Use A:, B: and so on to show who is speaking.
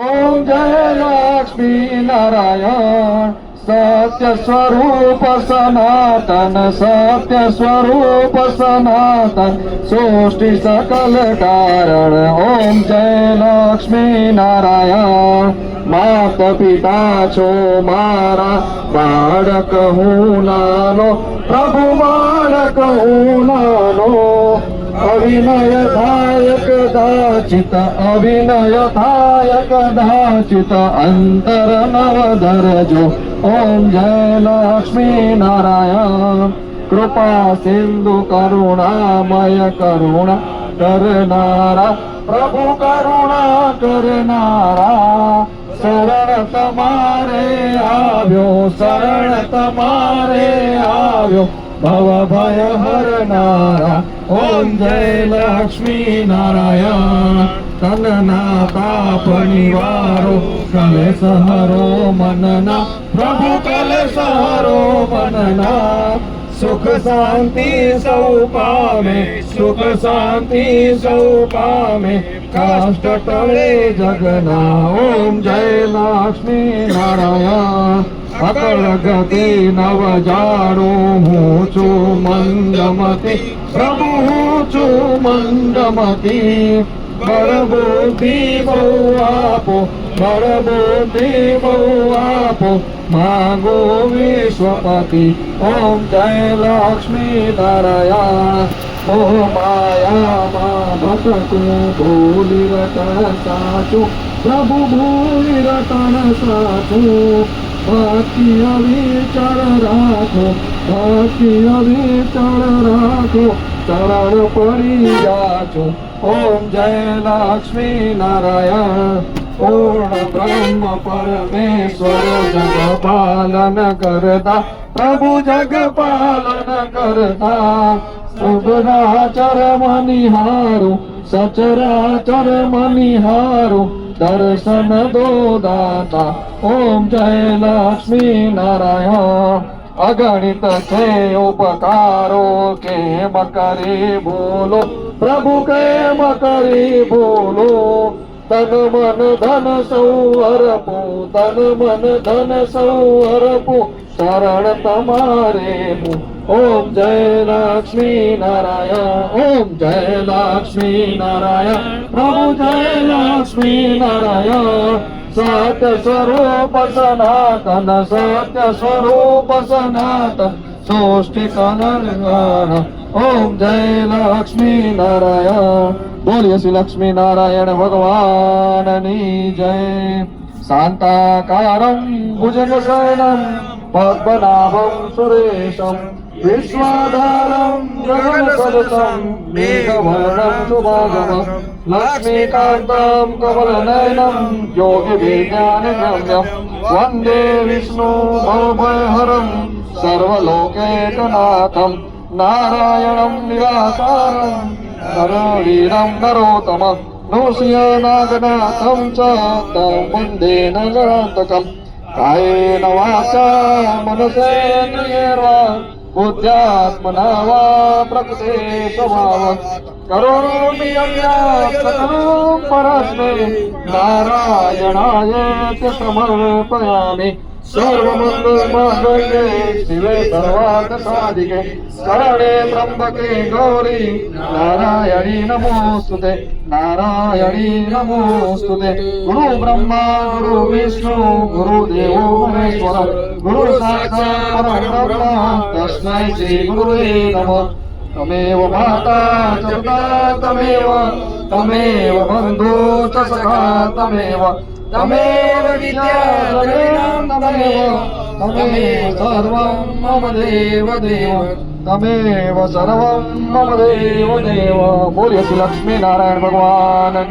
A: ઓમ જય લક્ષ્મી નારાયણ સત્ય સ્વરૂપ સનાતન સત્ય સ્વરૂપ સનાતન સૃષ્ટિ સકલ કારણ ઓમ જય લક્ષ્મી નારાયણ માત પિતા છો મારા બાળક હું નાનો પ્રભુ બાળક હું નાનો અવિનય ધા કદાચિત અભિનય થાય કદાચિત અંતર નવધરજો ઓમ જય લક્ષ્મી નારાયણ કૃપા સિંધુ કરુણામય કરુણા કરનારા પ્રભુ કરુણા કરનારા શરણ તમારે આવ્યો શરણ તમારે આવ્યો भवभय हर नारायण ओम जय लक्ष्मी नारायण। तनना ताप निवारो कले सहरो मनना। प्रभु कले सहरो मनना। सुख शांति सौ पामे सुख शांति सौ पामे काष्ट टले जगना ओम जय लक्ष्मी नारायण। અકળ ગતિ નવ જાડું હું છું મંદમતી પ્રભુ હું છું મંદમતી બળ બુદ્ધિ બહુ આપો બળ બુદ્ધિ બહુ આપો માગો વિશ્વપતિ ઓમ જય લક્ષ્મી નારાયણ ઓ માયામાં ભટકું ભૂલી રટણ સાચું પ્રભુ ભૂલી રટણ સાચું ભક્તિ અવિચળ રાખો ભક્તિ અવિચળ રાખો ચરણ પડી જાચો ઓમ જય લક્ષ્મી નારાયણ પૂર્ણ બ્રહ્મ પરમેશ્વર જગ પાલન કરતા પ્રભુ જગ પાલન કરતા શુભરાચર મનિહારું સચરાચર મનિહારું દર્શન દો દાતા ઓમ જય લક્ષ્મી નારાયણ અગણિત છે ઉપકારો કેમ કરી ભૂલો પ્રભુ કેમ કરી બોલો तन मन धन संवरपू तन मन धन संवरपू शरण तमारे मु. ओम जय लक्ष्मी नारायण ओम जय लक्ष्मी नारायण प्रभु जय लक्ष्मी नारायण. सत्य स्वरूप सनातन सत्य स्वरूप सनातन सोष्टि ओम जय लक्ष्मी नारायण। बोलिए श्री लक्ष्मी नारायण भगवान जय। शांता भुजगशयनं, पद्मनाभं सुरेशं, विश्वाधारं गगनसदसं मेघवर्णं वंदे लक्ष्मीकान्तां कमलनयनं योगिविज्ञानगम्यं वंदे विष्णु सर्वलोकेकनाथं नारायणं निराकारं नरवीरं नरोत्तमं नृसिंहनागनाथं च तं वन्दे नगरान्तकं। कायेन वाचा मनसेन्द्रियेण बुद्ध्यात्मना वा प्रकृते स्वभावत् करोमि नारायणाय च समर्पयामि। सर्वमङ्गलमाङ्गल्ये शिवे सर्वार्थसाधिके शरणे त्र्यम्बके गौरी नारायणी नमोऽस्तु ते नारायणी नमोऽस्तु ते गुरु ब्रह्मा, गुरु विष्णु गुरुदेवो महेश्वर गुरु साक्षात् परब्रह्म, तस्मै श्रीगुरुवे नमः। तमेव माता च तमेव तमेव बन्धो च सखा, तमेव। तमेव विद्या तमेव सर्व मम देव देव तमेव सर्वं मम देव देव बोलिए श्री लक्ष्मी नारायण भगवान।